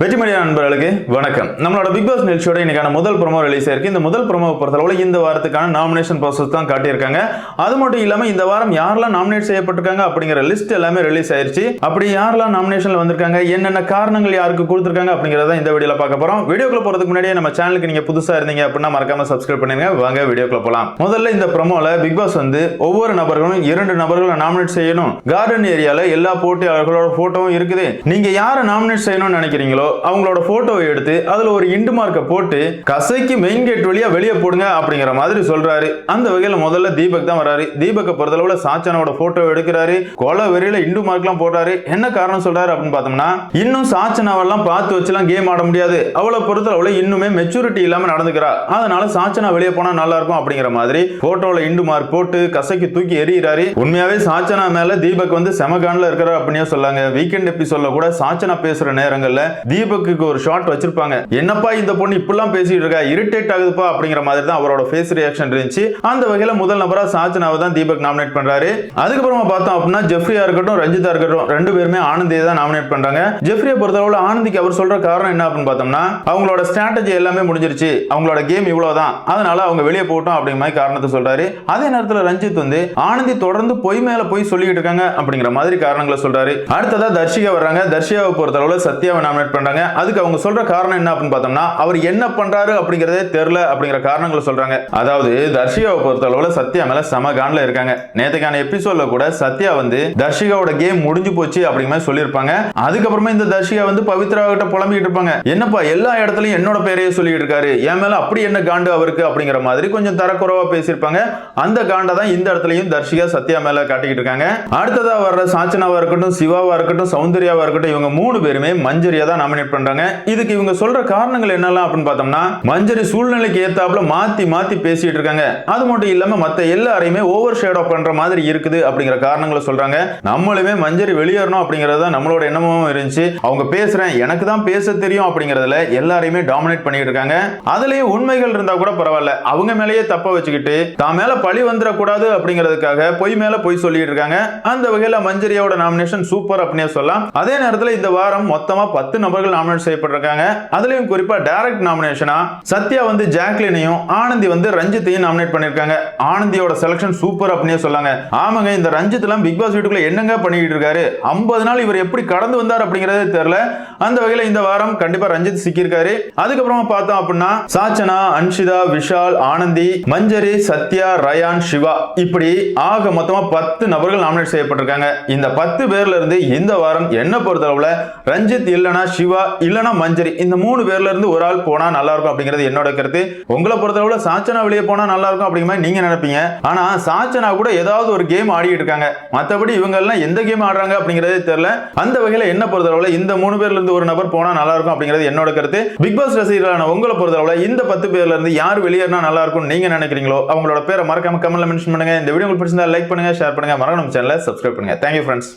வெற்றிமணியா நண்பர்களுக்கு வணக்கம். நம்மளோட பிக் பாஸ் நிகழ்ச்சியோட இன்னைக்கான முதல் ப்ரோமோ ரிலீஸ் ஆயிருக்கு இந்த முதல் ப்ரோமோ பொறுத்தளவுல இந்த வாரத்துக்கான நாமினேஷன் ப்ராசஸ் தான் காட்டியிருக்காங்க. அது மட்டும் இல்லாம இந்த வாரம் யாரெல்லாம் நாமினேட் செய்யப்பட்டிருக்காங்க அப்படிங்கிற லிஸ்ட் எல்லாமே ரிலீஸ் ஆயிருச்சு. அப்படி யாரெல்லாம் நாமினேஷன்ல வந்திருக்காங்க என்னென்ன காரணங்கள் யாருக்கு கொடுத்துருக்காங்க அப்படிங்கறத இந்த வீடியோல பார்க்க போறோம். வீடியோக்குள்ள போறதுக்கு முன்னாடியே நம்ம சேனலுக்கு நீங்க புதுசா இருந்தீங்க அப்படின்னா மறக்காம சப்ஸ்கிரைப் பண்ணிருங்க. வாங்க வீடியோக்குள்ள போலாம். முதல்ல இந்த ப்ரொமோல பிக் பாஸ் வந்து ஒவ்வொரு நபர்களும் இரண்டு நபர்களை நாமினேட் செய்யணும். கார்டன் ஏரியால எல்லா போட்டியாளர்களோட போட்டோவும் இருக்குது. நீங்க யாரை நாமினேட் செய்யணும்னு நினைக்கிறீங்களோ அவங்களோட போட்டோவை எடுத்து அதுல ஒரு இண்டு மார்க்கை போட்டு கசைக்கு மெயின் கேட் வழியா வெளியே போடுங்க அப்படிங்கிற மாதிரி சொல்றாரு. அந்த வகையில முதல்ல தீபக் தான் வராரு. தீபக்கை பொறுத்தளவுல சாச்சனோட போட்டோ எடுக்கிறாரு. கொலை வெறியில இண்டு மார்க்லாம் போடுறாரு. என்ன காரணம் சொல்றாரு அப்படின்னு பார்த்தோம்னா இன்னும் சாச்சனாவெல்லாம் பார்த்து வச்சுலாம் கேம் ஆட முடியாது. அவளை பொறுத்தளவுல இன்னுமே மெச்சூரிட்டி இல்லாம நடந்துக்கிறா. அதனால சாச்சனா வெளியே போனா நல்லா இருக்கும் அப்படிங்கிற மாதிரி போட்டோல இண்டு மார்க் போட்டு கசைக்கு தூக்கி எறிகிறாரு. உண்மையாவே சாச்சனா மேல தீபக் வந்து செமகான்ல இருக்கிறார் அப்படின்னே சொல்லாங்க. வீக்கெண்ட் எபிசோட்ல கூட சாச்சனா பேசுற நேரங்கள்ல தீபக்கு ஒரு ஷாட் வச்சிருப்பாங்க. என்னப்பா இந்த பொண்ணு இப்படிலாம் பேசிட்டு இருக்கா? இரிட்டேட் ஆகுதுப்பா அப்படிங்கிற மாதிரி தான் அவரோட ஃபேஸ் ரியாக்ஷன் இருந்துச்சு. அந்த வகையில முதல் நபரா சாச்சனாவை தான் தீபக் நாமினேட் பண்றாரு. அதுக்கப்புறமா பார்த்தோம் அப்படின்னா ஜெஃப்ரியா இருக்கட்டும் ரஞ்சிதா இருக்கட்டும் ரெண்டு பேருமே ஆனந்தியை தான் நாமினேட் பண்றாங்க. ஜெஃப்ரியை பொறுத்தளவுல ஆனந்திக்கு அவர் சொல்ற காரணம் என்ன அப்படின்னு பார்த்தோம்னா அவங்களோட ஸ்ட்ராட்டஜி எல்லாமே முடிஞ்சிருச்சு. அவங்களோட கேம் இவ்வளவுதான். அதனால அவங்க வெளியே போட்டோம் அப்படிங்கிற மாதிரி காரணத்தை சொல்றாரு. அதே நேரத்தில் ரஞ்சித் வந்து ஆனந்தி தொடர்ந்து பொய் மேல போய் சொல்லிட்டு இருக்காங்க அப்படிங்கிற மாதிரி காரணங்களை சொல்றாரு. அடுத்ததா தர்ஷிகா வர்றாங்க. தர்ஷிகாவை பொறுத்தளவுல சத்யாவை நாமினேட் பண்றாங்க அதுக்கு அவங்க சொல்ற காரணம் என்ன அப்படின்னு பார்த்தோம்னா அவர் என்ன பண்றாரு அப்படிங்கறதே தெரியல அப்படிங்கிற காரணங்களை சொல்றாங்க. அதாவது தர்ஷிகாவை பொறுத்தளவுல சத்யா மேல சம கான்ல இருக்காங்க. நேத்துக்கான எபிசோட்ல கூட சத்யா வந்து தர்ஷிகாவோட கேம் முடிஞ்சு போச்சு அப்படிங்கிற மாதிரி சொல்லியிருப்பாங்க. அதுக்கப்புறமா இந்த தர்ஷிகா வந்து பவித்ரா கிட்ட புலம்பிக்கிட்டு இருப்பாங்க. என்னப்பா எல்லா இடத்துலயும் என்னோட பேரையே சொல்லிட்டு இருக்காரு. என் மேல அப்படி என்ன காண்டு அவருக்கு அப்படிங்கிற மாதிரி கொஞ்சம் தரக்குறவா பேசியிருப்பாங்க. அந்த காண்டை தான் இந்த இடத்துலயும் தர்ஷிகா சத்யா மேல காட்டிக்கிட்டு இருக்காங்க. அடுத்ததா வர்ற சாச்சனாவா இருக்கட்டும் சிவாவா இருக்கட்டும் சௌந்தர்யாவா இருக்கட்டும் இவங்க மூணு பேருமே மஞ்சரியா தான் நாமினேட் பண்றாங்க இதுக்கு இவங்க சொல்ற காரணங்கள் என்னெல்லாம் அப்படின்னு பார்த்தோம்னா மஞ்சரி சூழ்நிலைக்கு ஏத்தாப்புல மாத்தி மாத்தி பேசிட்டு இருக்காங்க. அது மட்டும் இல்லாம மத்த எல்லாரையுமே ஓவர் ஷேடோ பண்ற மாதிரி இருக்குது அப்படிங்கிற காரணங்களை சொல்றாங்க. நம்மளுமே மஞ்சரி வெளியேறணும் அப்படிங்கறது நம்மளோட எண்ணமும் இருந்துச்சு. அவங்க பேசுறேன் எனக்கு தான் பேச தெரியும் அப்படிங்கறதுல எல்லாரையுமே டாமினேட் பண்ணிட்டு இருக்காங்க. அதுலயே உண்மைகள் இருந்தா கூட பரவாயில்ல. அவங்க மேலேயே தப்ப வச்சுக்கிட்டு தான் மேல பழி வந்துடக்கூடாது அப்படிங்கிறதுக்காக பொய் மேல பொய் சொல்லிட்டு இருக்காங்க. அந்த வகையில மஞ்சரியோட நாமினேஷன் சூப்பர் அப்படின்னே சொல்லலாம். அதே நேரத்தில் இந்த வாரம் மொத்தமா பத்து நபர்கள் நாமினேட் செய்யப்பட்டிருக்காங்க. அதுலயும் குறிப்பா டைரக்ட் நாமினேஷனா சத்யா வந்து ஜாக்லினையும் ஆனந்தி வந்து ரஞ்சித்தையும் நாமினேட் பண்ணிருக்காங்க ஆனந்தியோட செலக்ஷன் சூப்பர் அப்படின்னே சொல்லாங்க. ஆமாங்க இந்த ரஞ்சித் எல்லாம் பிக் பாஸ் வீட்டுக்குள்ள என்னங்க பண்ணிட்டு இருக்காரு? ஐம்பது நாள் இவர் எப்படி கடந்து வந்தார் அப்படிங்கறதே தெரியல. அந்த வகையில இந்த வாரம் கண்டிப்பா ரஞ்சித் சிக்கியிருக்காரு. அதுக்கப்புறமா பார்த்தோம் அப்படின்னா சாச்சனா அன்ஷிதா விஷால் ஆனந்தி மஞ்சரி சத்யா ரயான் சிவா இப்படி ஆக மொத்தமா பத்து நபர்கள் நாமினேட் செய்யப்பட்டிருக்காங்க. இந்த பத்து பேர்ல இருந்து இந்த வாரம் என்ன பொறுத்தளவுல ரஞ்சித் இல்லனா சிவா இல்லனா மஞ்சரி. இந்த மூணு பேர்ல இருந்து ஒரு ஆள் போனா நல்லா இருக்கும் அப்படிங்கிறது என்னோட கருத்து. உங்களை பொறுத்தளவுல சாச்சனா வெளியே போனா நல்லா இருக்கும் அப்படிங்கிற மாதிரி நீங்க நினைப்பீங்க. ஆனா சாச்சனா கூட ஏதாவது ஒரு கேம் ஆடிட்டு இருக்காங்க. மத்தபடி இவங்க எல்லாம் எந்த கேம் ஆடுறாங்க அப்படிங்கறதே தெரியல. அந்த வகையில என்ன பொறுத்தளவுல இந்த மூணு பேர்ல இருந்து ஒரு நபர் போனா நல்லா இருக்கும் அப்படிங்கிறது என்னோட கருத்து. பிக் பாஸ் ரசிகர்களான உங்களை பொறுத்தளவுல இந்த பத்து பேர்ல இருந்து யார் வெளியேறினா நல்லா இருக்கும் நீங்க நினைக்கிறீங்களோ அவங்களோட பேரை மறக்காம கமெண்ட்ல மென்ஷன் பண்ணுங்க. இந்த வீடியோ உங்களுக்கு பிடிச்சிருந்தா லைக் பண்ணுங்க ஷேர் பண்ணுங்க. மறக்காம சேனலை சப்ஸ்கிரைப் பண்ணுங்க. Thank you friends